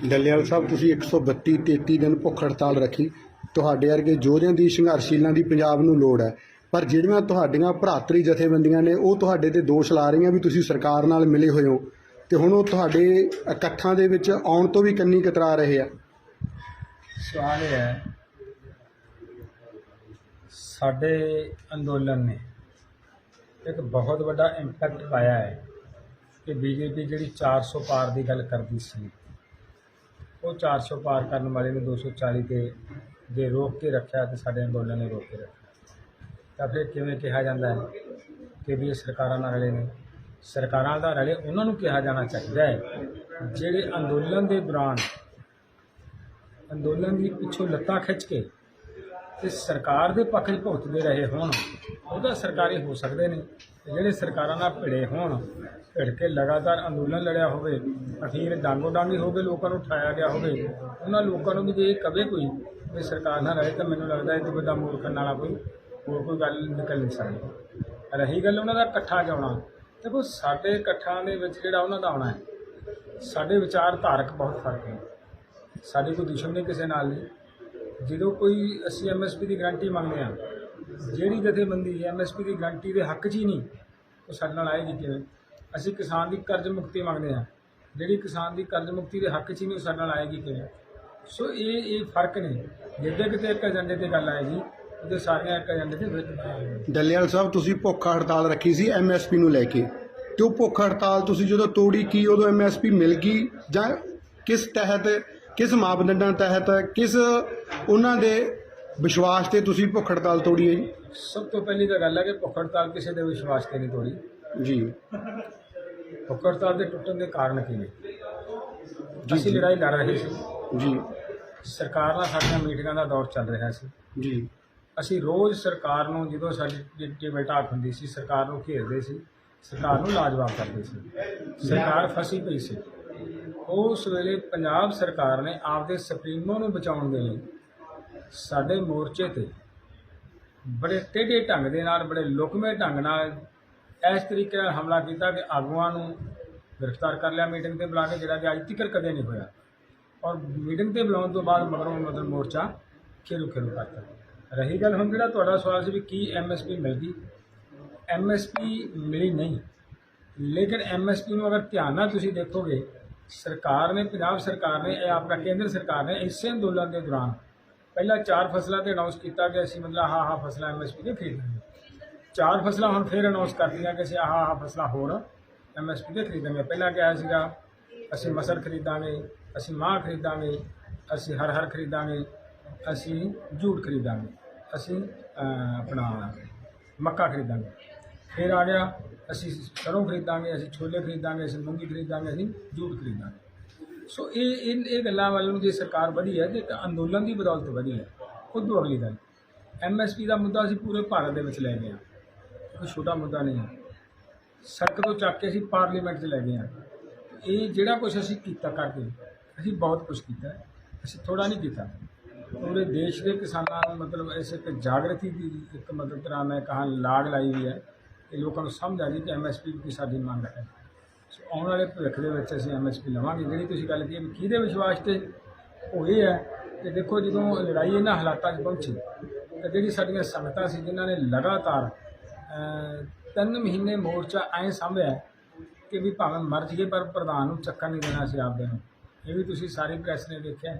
ਡੱਲੇਵਾਲ ਸਾਹਿਬ, ਤੁਸੀਂ 132 33 ਦਿਨ ਭੁੱਖ ਹੜਤਾਲ ਰੱਖੀ। ਤੁਹਾਡੇ ਵਰਗੇ ਯੋਧਿਆਂ ਦੀ ਸੰਘਰਸ਼ੀਲਾਂ ਦੀ ਪੰਜਾਬ ਨੂੰ ਲੋੜ ਹੈ। ਪਰ ਜਿਹੜੀਆਂ ਤੁਹਾਡੀਆਂ ਭਰਾਤਰੀ ਜਥੇਬੰਦੀਆਂ ਨੇ, ਉਹ ਤੁਹਾਡੇ ਤੇ ਦੋਸ਼ ਲਾ ਰਹੀਆਂ ਵੀ ਤੁਸੀਂ ਸਰਕਾਰ ਨਾਲ ਮਿਲੇ ਹੋਏ ਹੋ। ਤੇ ਹੁਣ ਉਹ ਤੁਹਾਡੇ ਇਕੱਠਾਂ ਦੇ ਵਿੱਚ ਆਉਣ ਤੋਂ ਵੀ ਕੰਨੀ ਕਤਰਾ ਰਹੇ ਆ। ਸਵਾਲ ਇਹ ਹੈ, ਸਾਡੇ ਅੰਦੋਲਨ ਨੇ ਇੱਕ ਬਹੁਤ ਵੱਡਾ ਇੰਪੈਕਟ ਪਾਇਆ ਹੈ ਕਿ ਬੀਜੇਪੀ ਜਿਹੜੀ 400 ਪਾਰ ਦੀ ਗੱਲ ਕਰਦੀ ਸੀ। ਉਹ 400 ਪਾਰ ਕਰਨ ਵਾਲੇ ਨੂੰ 240 ਤੇ ਜੇ ਰੋਕ ਕੇ ਰੱਖਿਆ ਤੇ ਸਾਡੇ ਅੰਦੋਲਨ ਨੇ ਰੋਕ ਕੇ ਰੱਖਿਆ। ਤਾਂ ਫਿਰ ਕਿਵੇਂ ਕਿਹਾ ਜਾਂਦਾ ਹੈ ਕਿ ਵੀ ਇਹ ਸਰਕਾਰਾਂ ਨਾਲ ਰਲੇ ਨੇ? ਸਰਕਾਰਾਂ ਦਾ ਰਲੇ, ਉਹਨਾਂ ਨੂੰ ਕਿਹਾ ਜਾਣਾ ਚਾਹੀਦਾ ਹੈ। ਜਿਹੜੇ ਅੰਦੋਲਨ ਦੇ ਦੌਰਾਨ ਅੰਦੋਲਨ ਦੀ ਪਿੱਛੋਂ ਲੱਤਾਂ ਖਿੱਚ ਕੇ ਤੇ ਸਰਕਾਰ ਦੇ ਪੱਖ 'ਚ ਭੁਗਤਦੇ ਰਹੇ ਹੋਣ, ਉਹਦਾ ਸਰਕਾਰੀ ਹੋ ਸਕਦੇ ਨੇ। ਤੇ ਜਿਹੜੇ ਸਰਕਾਰਾਂ ਨਾਲ ਭਿੜੇ ਹੋਣ ਭਿੜ ਕੇ ਲਗਾਤਾਰ ਅੰਦੋਲਨ ਲੜਿਆ ਹੋਵੇ, ਅਖੀਰ ਡਾਂਗੋ ਡਾਂਗੀ ਹੋ ਕੇ ਲੋਕਾਂ ਨੂੰ ਉਠਾਇਆ ਗਿਆ ਹੋਵੇ, ਉਹਨਾਂ ਲੋਕਾਂ ਨੂੰ ਵੀ ਜੇ ਇਹ ਕਵੇ ਕੋਈ ਵੀ ਸਰਕਾਰ ਨਾਲ ਰਹੇ ਤਾਂ ਮੈਨੂੰ ਲੱਗਦਾ ਇਹ ਤੋਂ ਵੱਡਾ ਮੂਰਖਣ ਵਾਲਾ ਕੋਈ ਹੋਰ ਕੋਈ ਗੱਲ ਨਿਕਲ ਨਹੀਂ ਸਕਦੀ। ਰਹੀ ਗੱਲ ਉਹਨਾਂ ਦਾ ਇਕੱਠਾ ਜਾਣਾ। ਦੇਖੋ, ਸਾਡੇ ਇਕੱਠਾਂ ਦੇ ਵਿੱਚ ਜਿਹੜਾ ਉਹਨਾਂ ਦਾ ਆਉਣਾ ਹੈ, ਸਾਡੇ ਵਿਚਾਰ ਧਾਰਕ ਬਹੁਤ ਫ਼ਰਕ ਹੈ। ਸਾਡੀ ਕੋਈ ਦੁਸ਼ਮਣੀ ਕਿਸੇ ਨਾਲ ਨਹੀਂ। ਜਦੋਂ ਕੋਈ ਅਸੀਂ ਐਮਐਸਪੀ ਦੀ ਗਾਰੰਟੀ ਮੰਗਦੇ ਹਾਂ ਜਿਹੜੀ ਜਥੇਬੰਦੀ ਐਮਐਸਪੀ ਦੀ ਗਾਰੰਟੀ ਦੇ ਹੱਕ 'ਚ ਹੀ ਨਹੀਂ ਉਹ ਸਾਡੇ ਨਾਲ ਆਏਗੀ ਕਿਵੇਂ ਅਸੀਂ ਕਿਸਾਨ ਦੀ ਕਰਜ਼ ਮੁਕਤੀ ਮੰਗਦੇ ਹਾਂ। ਜਿਹੜੀ ਕਿਸਾਨ ਦੀ ਕਰਜ਼ ਮੁਕਤੀ ਦੇ ਹੱਕ 'ਚ ਹੀ ਨਹੀਂ ਉਹ ਸਾਡੇ ਨਾਲ ਆਏਗੀ ਕਿਵੇਂ ਸੋ ਇਹ ਇਹ ਫ਼ਰਕ ਨੇ। ਜਿੱਦੇ ਕਿਤੇ ਇੱਕ ਏਜੰਡੇ ਤੇ ਗੱਲ ਆਏਗੀ ਉਹਦੇ ਸਾਰੀਆਂ ਇੱਕ ਏਜੰਡੇ ਤੇ ਵਿੱਚ ਆਏਗੀ ਡੱਲੇਵਾਲ ਸਾਹਿਬ, ਤੁਸੀਂ ਭੁੱਖ ਹੜਤਾਲ ਰੱਖੀ ਸੀ ਐਮਐਸਪੀ ਨੂੰ ਲੈ ਕੇ। ਤੇ ਉਹ ਭੁੱਖ ਹੜਤਾਲ? ਤੁਸੀਂ ਜਦੋਂ ਤੋੜੀ ਕੀ, ਉਦੋਂ ਐਮਐਸਪੀ ਮਿਲ ਗਈ? ਜਾਂ ਕਿਸ ਤਹਿਤ, ਕਿਸ ਮਾਪਦੰਡਾਂ ਤਹਿਤ, ਕਿਸ ਉਹਨਾਂ ਦੇ ਵਿਸ਼ਵਾਸ ਤੇ ਤੁਸੀਂ ਭੁੱਖ ਹੜਤਾਲ ਤੋੜੀ ਹੈ ਜੀ? ਸਭ ਤੋਂ ਪਹਿਲੀ ਤਾਂ ਗੱਲ ਹੈ ਕਿ ਭੁੱਖ ਹੜਤਾਲ ਕਿਸੇ ਦੇ ਵਿਸ਼ਵਾਸ ਤੇ ਨਹੀਂ ਤੋੜੀ। ਜੀ। ਭੁੱਖ ਹੜਤਾਲ ਦੇ ਟੁੱਟਣ ਦੇ ਕਾਰਨ ਕੀ ਨੇ? ਜੀ, ਅਸੀਂ ਜੀ। ਲੜਾਈ ਲੜ ਰਹੇ ਸੀ। ਜੀ। ਸਰਕਾਰ ਨਾਲ ਸਾਡੀਆਂ ਮੀਟਿੰਗਾਂ ਦਾ ਦੌਰ ਚੱਲ ਰਿਹਾ ਸੀ। ਜੀ। ਅਸੀਂ ਰੋਜ਼ ਸਰਕਾਰ ਨੂੰ ਜਦੋਂ ਸਾਡੀ ਟੇਬਲ ਟਾਕ ਹੁੰਦੀ ਸੀ ਸਰਕਾਰ ਨੂੰ ਘੇਰਦੇ ਸੀ ਸਰਕਾਰ ਨੂੰ ਲਾਜਵਾਬ ਕਰਦੇ ਸੀ। ਸਰਕਾਰ ਫਸੀ ਪਈ ਸੀ। ਉਸ ਵੇਲੇ ਪੰਜਾਬ ਸਰਕਾਰ ਨੇ ਆਪਦੇ ਸੁਪਰੀਮੋ ਨੂੰ ਬਚਾਉਣ ਦੇ ਲਈ ਸਾਡੇ ਮੋਰਚੇ ਤੇ ਬੜੇ ਟੇਢੇ ਢੰਗ ਦੇ ਨਾਲ, ਬੜੇ ਲੁਕਵੇਂ ਢੰਗ ਨਾਲ ਇਸ ਤਰੀਕੇ ਨਾਲ ਹਮਲਾ ਕੀਤਾ ਕਿ ਆਗੂਆਂ ਨੂੰ ਗ੍ਰਿਫਤਾਰ ਕਰ ਲਿਆ ਮੀਟਿੰਗ ਤੇ ਬੁਲਾ ਕੇ, ਜਿਹੜਾ ਕਿ ਅੱਜ ਤੱਕ ਕਦੇ ਨਹੀਂ ਹੋਇਆ। ਔਰ ਮੀਟਿੰਗ ਤੇ ਬੁਲਾਉਣ ਤੋਂ ਬਾਅਦ ਮਗਰੋਂ ਮਤਲਬ ਮੋਰਚਾ ਖੇਰੂ ਖੇਰੂ ਕਰਤਾ। ਰਹੀ ਗੱਲ ਹੁਣ ਜਿਹੜਾ ਤੁਹਾਡਾ ਸਵਾਲ ਸੀ ਵੀ ਕੀ ਐਮਐਸਪੀ ਮਿਲ ਗਈ? ਐਮਐਸਪੀ ਮਿਲੀ ਨਹੀਂ। ਲੇਕਿਨ ਐਮਐਸਪੀ ਨੂੰ ਅਗਰ ਧਿਆਨ ਨਾਲ ਤੁਸੀਂ ਦੇਖੋਗੇ, ਸਰਕਾਰ ਨੇ, ਪੰਜਾਬ ਸਰਕਾਰ ਨੇ, ਇਹ ਆਪਣਾ ਕੇਂਦਰ ਸਰਕਾਰ ਨੇ ਇਸੇ ਅੰਦੋਲਨ ਦੇ ਦੌਰਾਨ ਪਹਿਲਾਂ ਚਾਰ ਫਸਲਾਂ ਤੇ ਅਨਾਉਂਸ ਕੀਤਾ ਕਿ ਅਸੀਂ ਮਤਲਬ ਆਹ ਆਹ ਫਸਲਾਂ ਐਮਐਸਪੀ ਦੇ ਖਰੀਦਾਂਗੇ ਚਾਰ ਫਸਲਾਂ ਹੁਣ ਫੇਰ ਅਨਾਉਂਸ ਕਰਤੀਆਂ ਕਿ ਅਸੀਂ ਆਹ ਆਹ ਫਸਲਾਂ ਹੋਰ ਐਮਐਸਪੀ ਦੇ ਖਰੀਦਾਂਗੇ ਪਹਿਲਾਂ ਕਿਹਾ ਸੀਗਾ, ਅਸੀਂ ਮਸਰ ਖਰੀਦਾਂਗੇ, ਅਸੀਂ ਮਾਹ ਖਰੀਦਾਂਗੇ, ਅਸੀਂ ਹਰ ਹਰ ਖਰੀਦਾਂਗੇ, ਅਸੀਂ ਜੂਟ ਖਰੀਦਾਂਗੇ, ਅਸੀਂ ਆਪਣਾ ਮੱਕਾ ਖਰੀਦਾਂਗੇ। ਫਿਰ ਆ ਗਿਆ, ਅਸੀਂ ਸਰੋਂ ਖਰੀਦਾਂਗੇ, ਅਸੀਂ ਛੋਲੇ ਖਰੀਦਾਂਗੇ, ਅਸੀਂ ਮੂੰਗੀ ਖਰੀਦਾਂਗੇ, ਅਸੀਂ ਜੂਟ ਖਰੀਦਾਂਗੇ। ਸੋ ਇਹ ਇਹ ਇਹ ਗੱਲਾਂ ਵੱਲ ਨੂੰ ਜੇ ਸਰਕਾਰ ਵਧੀ ਹੈ ਤੇ ਇੱਕ ਅੰਦੋਲਨ ਦੀ ਬਦੌਲਤ ਵਧੀ ਹੈ ਉਦੋਂ ਅਗਲੀ ਗੱਲ। ਐਮਐਸਪੀ ਦਾ ਮੁੱਦਾ ਅਸੀਂ ਪੂਰੇ ਭਾਰਤ ਦੇ ਵਿੱਚ ਲੈ ਗਏ ਹਾਂ। ਕੋਈ ਛੋਟਾ ਮੁੱਦਾ ਨਹੀਂ ਹੈ। ਸੜਕ ਤੋਂ ਚੱਕ ਕੇ ਅਸੀਂ ਪਾਰਲੀਮੈਂਟ 'ਚ ਲੈ ਗਏ ਹਾਂ। ਇਹ ਜਿਹੜਾ ਕੁਝ ਅਸੀਂ ਕੀਤਾ ਕਰਦੇ ਅਸੀਂ ਬਹੁਤ ਕੁਝ ਕੀਤਾ ਅਸੀਂ ਥੋੜਾ ਨਹੀਂ ਕੀਤਾ। ਪੂਰੇ ਦੇਸ਼ ਦੇ ਕਿਸਾਨਾਂ ਨੂੰ ਮਤਲਬ ਇਸ ਇੱਕ ਜਾਗਰਤੀ ਦੀ ਇੱਕ ਮਤਲਬ ਤਰ੍ਹਾਂ ਮੈਂ ਕਹਾਂ ਲਾਗ ਲਾਈ ਹੋਈ ਹੈ। ਇਹ ਲੋਕਾਂ ਨੂੰ ਸਮਝ ਆ ਗਈ ਕਿ ਐਮਐਸਪੀ ਦੀ ਸਾਡੀ ਮੰਗ ਹੈ। ਸੋ ਆਉਣ ਵਾਲੇ ਭਵਿੱਖ ਦੇ ਵਿੱਚ ਅਸੀਂ ਐਮਐਸਪੀ ਲਵਾਂਗੇ। ਜਿਹੜੀ ਤੁਸੀਂ ਗੱਲ ਕੀਤੀ ਹੈ ਵੀ ਕਿਹਦੇ ਵਿਸ਼ਵਾਸ ਤੇ ਉਹ ਇਹ ਹੈ ਕਿ ਦੇਖੋ ਜਦੋਂ ਲੜਾਈ ਇਹਨਾਂ ਹਾਲਾਤਾਂ 'ਚ ਪਹੁੰਚੀ, ਤਾਂ ਜਿਹੜੀ ਸਾਡੀਆਂ ਸੰਗਤਾਂ ਸੀ, ਜਿਨ੍ਹਾਂ ਨੇ ਲਗਾਤਾਰ ਤਿੰਨ ਮਹੀਨੇ ਮੋਰਚਾ ਐਂ ਸੰਭਿਆ ਕਿ ਵੀ ਭਾਵੇਂ ਮਰ ਜਾਈਏ, ਪਰ ਪ੍ਰਧਾਨ ਨੂੰ ਚੱਕਰ ਨਹੀਂ ਦੇਣਾ ਸੀ ਆਪਦੇ ਨੂੰ। ਇਹ ਵੀ ਤੁਸੀਂ ਸਾਰੀ ਪ੍ਰੈਸ ਨੇ ਦੇਖਿਆ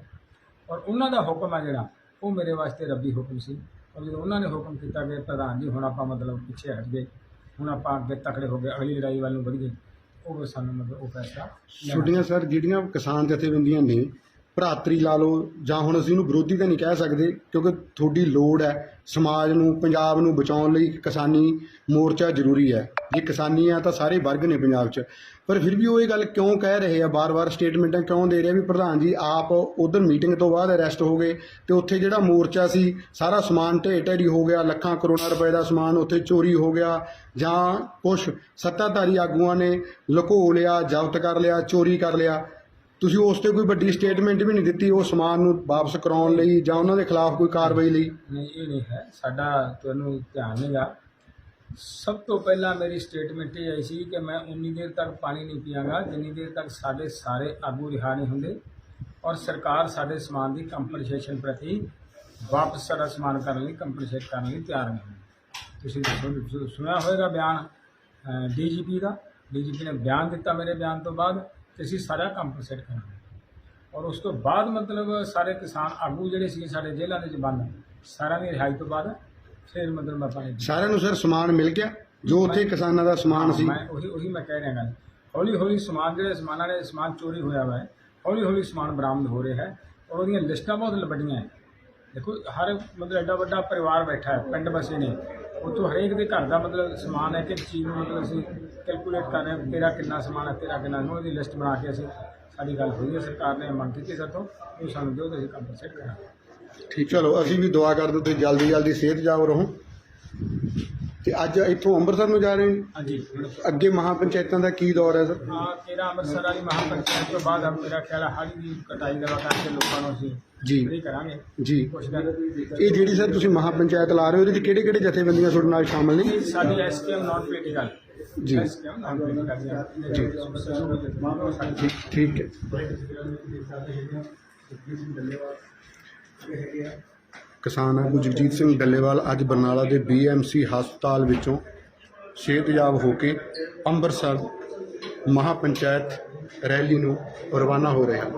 ਔਰ ਉਹਨਾਂ ਦਾ ਹੁਕਮ ਆ ਜਿਹੜਾ, ਉਹ ਮੇਰੇ ਵਾਸਤੇ ਰੱਬੀ ਹੁਕਮ ਸੀ। ਔਰ ਜਦੋਂ ਉਹਨਾਂ ਨੇ ਹੁਕਮ ਕੀਤਾ ਕਿ ਪ੍ਰਧਾਨ ਜੀ, ਹੁਣ ਆਪਾਂ ਮਤਲਬ ਪਿੱਛੇ ਹਟ ਗਏ, ਹੁਣ ਆਪਾਂ ਅੱਗੇ ਤਕੜੇ ਹੋ ਗਏ, ਅਗਲੀ ਲੜਾਈ ਵੱਲ ਨੂੰ ਵਧ ਗਏ ਉਹ ਸਾਨੂੰ ਮਤਲਬ ਉਹ ਫੈਸਲਾ ਲੈਣਾ ਛੁੱਟੀਆਂ ਸਰ ਜਿਹੜੀਆਂ ਕਿਸਾਨ ਜਥੇਬੰਦੀਆਂ ਨੇ ਭਰਾਤਰੀ ਲਾ ਲਓ, ਜਾਂ ਹੁਣ ਅਸੀਂ ਇਹਨੂੰ ਵਿਰੋਧੀ ਤਾਂ ਨਹੀਂ ਕਹਿ ਸਕਦੇ, ਕਿਉਂਕਿ ਤੁਹਾਡੀ ਲੋੜ ਹੈ, ਸਮਾਜ ਨੂੰ, ਪੰਜਾਬ ਨੂੰ ਬਚਾਉਣ ਲਈ ਕਿਸਾਨੀ ਮੋਰਚਾ ਜ਼ਰੂਰੀ ਹੈ। ਜੇ ਕਿਸਾਨੀ ਆ ਤਾਂ ਸਾਰੇ ਵਰਗ ਨੇ ਪੰਜਾਬ 'ਚ। ਪਰ ਫਿਰ ਵੀ ਉਹ ਇਹ ਗੱਲ ਕਿਉਂ ਕਹਿ ਰਹੇ ਆ? ਬਾਰ-ਬਾਰ ਸਟੇਟਮੈਂਟਾਂ ਕਿਉਂ ਦੇ ਰਹੇ ਵੀ ਪ੍ਰਧਾਨ ਜੀ, ਆਪ ਉਧਰ ਮੀਟਿੰਗ ਤੋਂ ਬਾਅਦ ਅਰੈਸਟ ਹੋ ਗਏ ਤੇ ਉੱਥੇ ਜਿਹੜਾ ਮੋਰਚਾ ਸੀ, ਸਾਰਾ ਸਮਾਨ ਢੇਰ ਢੇਰੀ ਹੋ ਗਿਆ, ਲੱਖਾਂ ਕਰੋੜਾਂ ਰੁਪਏ ਦਾ ਸਮਾਨ ਉੱਥੇ ਚੋਰੀ ਹੋ ਗਿਆ, ਜਾਂ ਕੁਝ ਸੱਤਾਧਾਰੀ ਆਗੂਆਂ ਨੇ ਲੁਕੋ ਲਿਆ, ਜ਼ਬਤ ਕਰ ਲਿਆ, ਚੋਰੀ ਕਰ ਲਿਆ। ਤੁਸੀਂ ਉਸ ਤੇ ਕੋਈ ਵੱਡੀ ਸਟੇਟਮੈਂਟ ਵੀ ਨਹੀਂ ਦਿੱਤੀ ਉਹ ਸਮਾਨ ਨੂੰ ਵਾਪਸ ਕਰਾਉਣ ਲਈ ਜਾਂ ਉਹਨਾਂ ਦੇ ਖਿਲਾਫ ਕੋਈ ਕਾਰਵਾਈ ਲਈ? ਨਹੀਂ, ਇਹ ਨਹੀਂ ਹੈ। ਸਾਡਾ ਤੁਹਾਨੂੰ ਧਿਆਨ ਨਹੀਂਗਾ ਸਭ ਤੋਂ ਪਹਿਲਾਂ ਮੇਰੀ ਸਟੇਟਮੈਂਟ ਇਹ ਆਈ ਸੀ ਕਿ ਮੈਂ ਉਨੀ ਦੇਰ ਤੱਕ ਪਾਣੀ ਨਹੀਂ ਪੀਵਾਂਗਾ ਜਿੰਨੀ ਦੇਰ ਤੱਕ ਸਾਡੇ ਸਾਰੇ ਆਗੂ ਰਿਹਾ ਨਹੀਂ ਹੁੰਦੇ ਔਰ ਸਰਕਾਰ ਸਾਡੇ ਸਮਾਨ ਦੀ ਕੰਪਨਸੇਸ਼ਨ ਪ੍ਰਤੀ ਵਾਪਸ ਸਾਡਾ ਸਮਾਨ ਕਰਨ ਲਈ ਕੰਪਨਸੇਟ ਕਰਨ ਲਈ ਤਿਆਰ ਨਹੀਂ ਹੈ ਤੁਸੀਂ ਸੁਣ- ਸੁਣਿਆ ਹੋਵੇਗਾ ਬਿਆਨ ਡੀਜੀਪੀ ਦਾ? ਡੀਜੀਪੀ ਨੇ ਬਿਆਨ ਦਿੱਤਾ ਮੇਰੇ ਬਿਆਨ ਤੋਂ ਬਾਅਦ। ਕਿ ਅਸੀਂ ਸਾਰਾ ਕੰਪਨਸੇਟ ਕਰਾਂਗੇ। ਔਰ ਉਸ ਤੋਂ ਬਾਅਦ ਮਤਲਬ ਸਾਰੇ ਕਿਸਾਨ ਆਗੂ ਜਿਹੜੇ ਸੀ ਸਾਡੇ ਜੇਲ੍ਹਾਂ ਦੇ ਵਿੱਚ ਬੰਦ ਸਾਰਿਆਂ ਦੀ ਰਿਹਾਈ ਤੋਂ ਬਾਅਦ ਫਿਰ ਮਤਲਬ ਆਪਾਂ ਨੇ ਸਾਰਿਆਂ ਨੂੰ ਸਰ ਸਮਾਨ ਮਿਲ ਗਿਆ ਜੋ ਉੱਥੇ ਕਿਸਾਨਾਂ ਦਾ ਸਮਾਨ ਸੀ। ਮੈਂ ਉਹੀ ਉਹੀ ਮੈਂ ਕਹਿ ਰਿਹਾ ਗੱਲ। ਹੌਲੀ ਹੌਲੀ ਸਮਾਨ ਜਿਹੜੇ ਸਮਾਨਾਂ ਦੇ ਸਮਾਨ ਚੋਰੀ ਹੋਇਆ ਵਾ ਹੈ ਹੌਲੀ ਹੌਲੀ ਸਮਾਨ ਬਰਾਮਦ ਹੋ ਰਿਹਾ ਹੈ। ਔਰ ਉਹਦੀਆਂ ਲਿਸਟਾਂ ਬਹੁਤ ਵੱਡੀਆਂ ਹੈ। ਦੇਖੋ, ਹਰ ਮਤਲਬ ਐਡਾ ਵੱਡਾ ਪਰਿਵਾਰ ਬੈਠਾ ਹੈ, ਪਿੰਡ ਬਸੇ ਨੇ। ਉਹ ਹਰੇਕ ਦੇ ਘਰ ਦਾ ਮਤਲਬ ਸਮਾਨ ਹੈ ਕਿ ਚੀਜ਼ ਨੂੰ ਮਤਲਬ ਅਸੀਂ ਕੈਲਕੂਲੇਟ ਕਰ ਰਹੇ ਹਾਂ, ਤੇਰਾ ਕਿੰਨਾ ਸਮਾਨ ਹੈ, ਤੇਰਾ ਕਿੰਨਾ ਨਹੀਂ ਉਹਦੀ ਲਿਸਟ ਬਣਾ ਕੇ ਅਸੀਂ ਸਾਡੀ ਗੱਲ ਹੋਈ ਹੈ, ਸਰਕਾਰ ਨੇ ਮੰਗ ਕੀਤੀ ਸਾਤੋਂ ਉਹ ਸਾਨੂੰ ਦਿਓ ਤੇ ਅਸੀਂ ਕੰਪਨਸੇਟ ਕਰਾਂਗੇ। ਠੀਕ, ਚਲੋ, ਅਸੀਂ ਵੀ ਦੁਆ ਕਰਦੇ ਤੇ ਜਲਦੀ ਜਲਦੀ ਸਿਹਤ ਜਾਓ ਰਹੋ। ਤੇ ਅੱਜ ਇੱਥੋਂ ਅੰਮ੍ਰਿਤਸਰ ਨੂੰ ਜਾ ਰਹੇ ਹੋ? ਜੀ? ਹਾਂਜੀ। ਅੱਗੇ ਮਹਾਪੰਚਾਇਤਾਂ ਦਾ ਕੀ ਦੌਰ ਹੈ ਸਰ? ਹਾਂ ਤੇਰਾ ਅੰਮ੍ਰਿਤਸਰ ਵਾਲੀ ਮਹਾਪੰਚਾਇਤ ਤੋਂ ਬਾਅਦ ਅਬ ਮੇਰਾ ਖਿਆਲ ਹੈ ਹਾੜੀ ਦੀ ਕਟਾਈ ਦਾ ਕਰਕੇ ਲੋਕਾਂ ਨੂੰ ਅਸੀਂ ਜੀ। ਫ੍ਰੀ ਕਰਾਂਗੇ। ਜੀ। ਕੁਛ ਕਰ ਇਹ ਜਿਹੜੀ ਸਰ ਤੁਸੀਂ ਮਹਾਪੰਚਾਇਤ ਲਾ ਰਹੇ ਹੋ ਇਹਦੇ ਵਿੱਚ ਕਿਹੜੇ ਕਿਹੜੇ ਜਥੇਬੰਦੀਆਂ ਤੁਹਾਡੇ ਨਾਲ ਸ਼ਾਮਲ ਨੇ? ਸਾਡੀ S K M non political. ਜੀ। S K M non political ਜੀ। ਜੀ। ਠੀਕ ਹੈ। ਕਿਸਾਨ ਆਗੂ ਜਗਜੀਤ ਸਿੰਘ ਡੱਲੇਵਾਲ, ਅੱਜ ਬਰਨਾਲਾ ਦੇ ਬੀਐਮਸੀ ਹਸਪਤਾਲ ਵਿੱਚੋਂ ਸਿਹਤਯਾਬ ਹੋ ਕੇ ਅੰਮ੍ਰਿਤਸਰ ਮਹਾਪੰਚਾਇਤ ਰੈਲੀ ਨੂੰ ਰਵਾਨਾ ਹੋ ਰਹੇ ਹਨ।